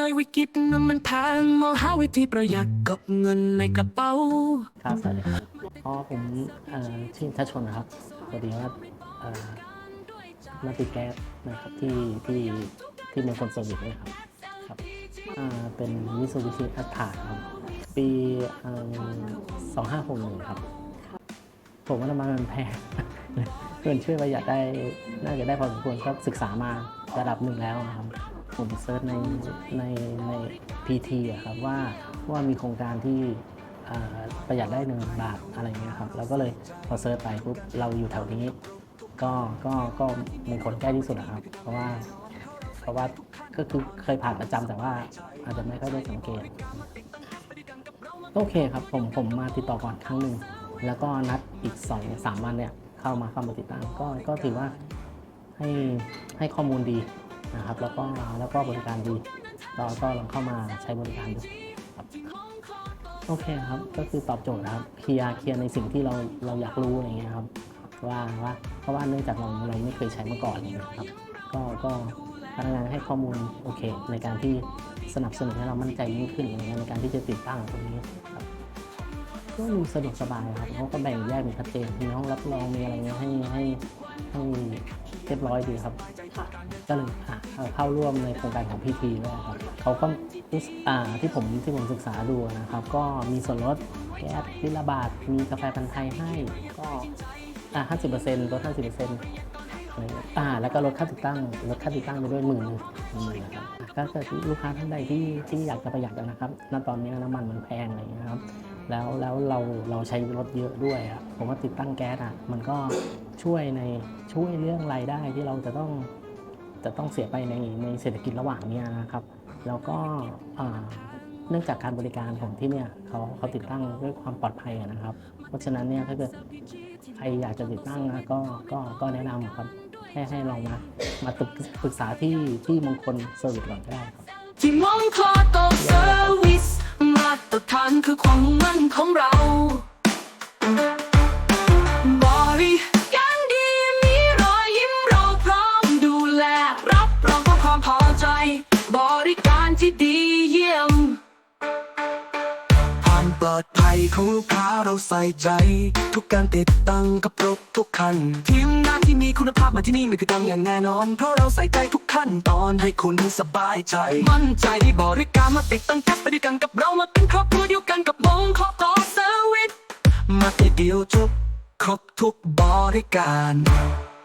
ในวิกฤตนั้นมันแพงมองหาวิธีประหยัดกับเงินในกระเป๋า ครับสวัสดีครับอ๋อผมเอ่อชื่อทัชชนนะครับพอดีว่าเอ่อมาติดแก๊สนะครับที่ที่ที่มงคลเซอร์วิสนะครับครับอ่าเป็นมิสูบิชิอัตถาครับปีสองห้าหกหนึ่งครับ ผมว่าน้ำมันมันแพงเงินช่วยประหยัดได้น่าจะได้พอสมควรก็ศึกษามา ระดับหนึ่งแล้วนะครับ ผมเซิร์ชในในใน PT อะครับว่าว่ามีโครงการที่ประหยัดได้หนึ่งบาทอะไรเงี้ยครับแล้วก็เลยพอเซิร์ชไปปุ๊บเราอยู่แถวนี้ ก็ก็ก็มงคลใกล้ที่สุดอะครับ เพราะว่าเพราะว่าก็คือเคยผ่านประจำแต่ว่าอาจจะไม่ค่อยได้สังเกตโอเคครับผมผมมาติดต่อก่อนครั้งหนึ่งแล้วก็นัดอีก2อสามวันเนี่ยเข้ามาเข้ามาติดตั้งก็ก็ถือว่า ให้ให้ข้อมูลดีนะครับ แล้วก็แล้วก็บริการดีก็ก็ลองเข้ามาใช้บริการดูครับโอเคครับ ก็คือตอบโจทย์ครับเคลียร์เคลียร์ในสิ่งที่เราเราอยากรู้อะไรเงี้ยครับว่าว่าเพราะว่าเนื่องจากเราเราไม่เคยใช้มาก่อนอะไรเงี้ยครับ ก็ก็พนักงานให้ข้อมูลโอเค ในการที่สนับสนุนให้เรามั่นใจยิ่งขึ้นอะไรเงี้ยในการที่จะติดตั้งตรงนี้ครับ ก็ดูสะดวกสบายครับเขาก็แบ่งแยกเป็นชัดเจนมีห้องรับรองมีอะไรเงี้ยให้ให้ให้เรียบร้อยดีครับก็เลยอะเอาเข้าร่วมในโครงการของพีทีด้วยครับเขาก็รู้สึกอ่าที่ผมที่ผมศึกษาดูนะครับ ก็มีส่วนลดแก๊สลิตรละบาทมีกาแฟพันธุ์ไทยให้ก็อ่าห้าสิบเปอร์เซ็นต์ลดห้าสิบเปอร์เซ็นต์อ่าแล้วก็ลดค่าติดตั้งลดค่าติดตั้งไปด้วยหมื่นหนึ่งหมื่นนะครับถ้าเกิดลูกค้าท่านใดที่ที่อยากจะประหยัดนะครับณตอนนี้น้ำมันมันแพงอะไรอย่างเงี้ยครับ แล้วแล้วเราเราใช้รถเยอะด้วยอะผมว่าติดตั้งแก๊สอะมันก็ช่วยในช่วยเรื่องรายได้ที่เราจะต้องจะต้องเสียไปในในเศรษฐกิจระหว่างเนี้ยนะครับ แล้วก็เนื่องจากการบริการของที่เนี่ยเขาเขาติดตั้งด้วยความปลอดภัยนะครับ เพราะฉะนั้นเนี่ยถ้าเกิดใครอยากจะติดตั้งนะก็ก็ก็แนะนำครับให้ให้ลองมามาปรึกษาที่ที่มงคลเซอร์วิสก่อนก็ได้ครับที่มงคลเซอร์วิส ของเราบริการดีมีรอยยิ้มเราพร้อมดูแล รับรองความพอใจ บริการที่ดีเยี่ยมความปลอดภัยของลูกค้าเราใส่ใจ ทุกการติดตั้งกับรถทุกคันที มงานที่มีคุณภาพมาที่นี่ไม่คือดังอย่างแน่นอน เพราะเราใส่ใจทุกขั้นตอนให้คุณสบายใจ มั่นใจใบริการมาติดตั้งแก๊ปไปด้วยกันกับเรามาเป็นครอบครัวเดียวกันกับมงขอต่อเซอร์วิสมาที่เดียวจบครบทุกบริการ